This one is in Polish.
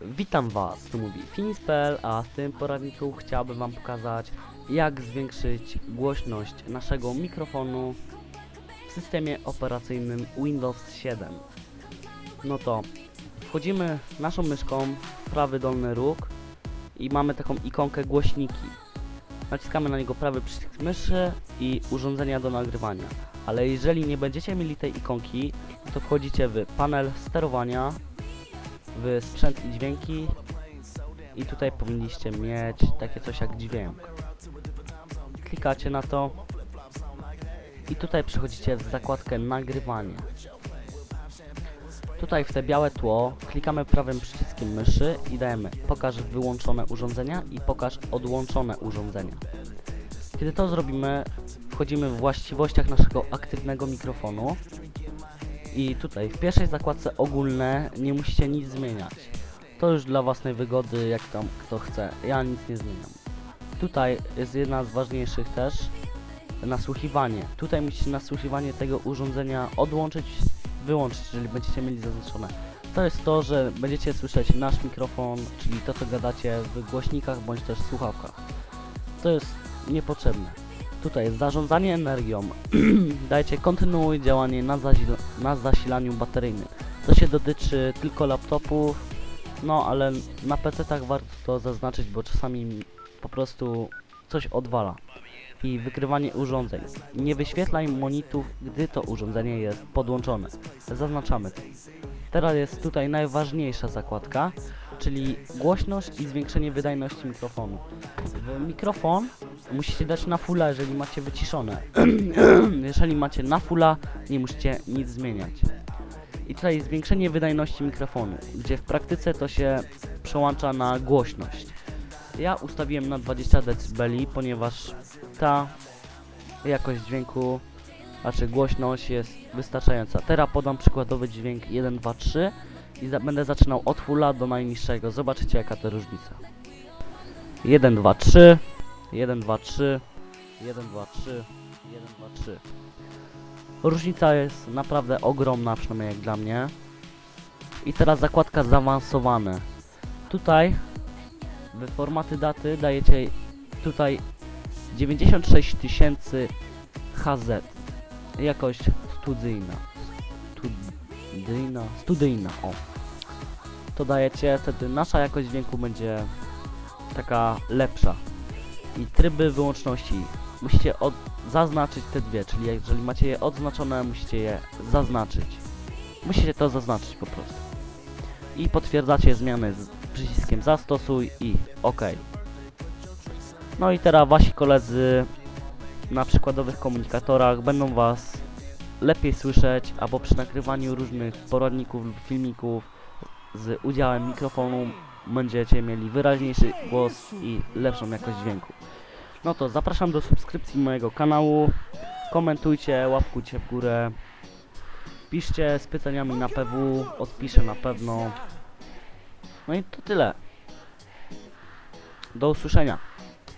Witam Was, tu mówi Finis.pl, a w tym poradniku chciałbym Wam pokazać jak zwiększyć głośność naszego mikrofonu w systemie operacyjnym Windows 7. No to wchodzimy naszą myszką w prawy dolny róg i mamy taką ikonkę głośniki. Naciskamy na niego prawy przycisk myszy i urządzenia do nagrywania. Ale jeżeli nie będziecie mieli tej ikonki, to wchodzicie w panel sterowania w sprzęt i dźwięki i tutaj powinniście mieć takie coś jak dźwięk. Klikacie na to i tutaj przechodzicie w zakładkę nagrywanie. Tutaj w te białe tło klikamy prawym przyciskiem myszy i dajemy pokaż wyłączone urządzenia i pokaż odłączone urządzenia. Kiedy to zrobimy, wchodzimy w właściwościach naszego aktywnego mikrofonu i tutaj w pierwszej zakładce ogólne nie musicie nic zmieniać. To już dla własnej wygody, jak tam kto chce. Ja nic nie zmieniam. Tutaj jest jedna z ważniejszych też nasłuchiwanie. Tutaj musicie nasłuchiwanie tego urządzenia odłączyć, wyłączyć, jeżeli będziecie mieli zaznaczone. To jest to, że będziecie słyszeć nasz mikrofon, czyli to co gadacie w głośnikach bądź też słuchawkach. To jest niepotrzebne. Tutaj zarządzanie energią. Dajcie kontynuuj działanie na, zasil- na zasilaniu bateryjnym. To się dotyczy tylko laptopów, no ale na PC-tach warto to zaznaczyć, bo czasami po prostu coś odwala. I wykrywanie urządzeń. Nie wyświetlaj monitorów, gdy to urządzenie jest podłączone. Zaznaczamy. Teraz jest tutaj najważniejsza zakładka, czyli głośność i zwiększenie wydajności mikrofonu. Mikrofon musicie dać na fulla, jeżeli macie wyciszone. jeżeli macie na fulla, nie musicie nic zmieniać. I tutaj zwiększenie wydajności mikrofonu, gdzie w praktyce to się przełącza na głośność. Ja ustawiłem na 20 dB, ponieważ ta jakość dźwięku, znaczy głośność jest wystarczająca. Teraz podam przykładowy dźwięk 1, 2, 3 i za będę zaczynał od fulla do najniższego. Zobaczycie jaka to różnica. 1, 2, 3, 1, 2, 3, 1, 2, 3, 1, 2, 3. Różnica jest naprawdę ogromna, przynajmniej jak dla mnie. I teraz zakładka zaawansowane. Tutaj w formaty daty dajecie tutaj 96 tysięcy HZ. Jakość studyjna. Studyjna, studyjna, o. To dajecie, wtedy nasza jakość dźwięku będzie taka lepsza. I tryby wyłączności. Musicie od, zaznaczyć te dwie, czyli jeżeli macie je odznaczone, musicie je zaznaczyć. Musicie to zaznaczyć po prostu. I potwierdzacie zmiany z przyciskiem zastosuj i OK. No i teraz wasi koledzy na przykładowych komunikatorach będą was lepiej słyszeć, albo przy nagrywaniu różnych poradników lub filmików z udziałem mikrofonu będziecie mieli wyraźniejszy głos i lepszą jakość dźwięku. No to zapraszam do subskrypcji mojego kanału, komentujcie, łapkujcie w górę, piszcie z pytaniami na PW, odpiszę na pewno. No i to tyle. Do usłyszenia.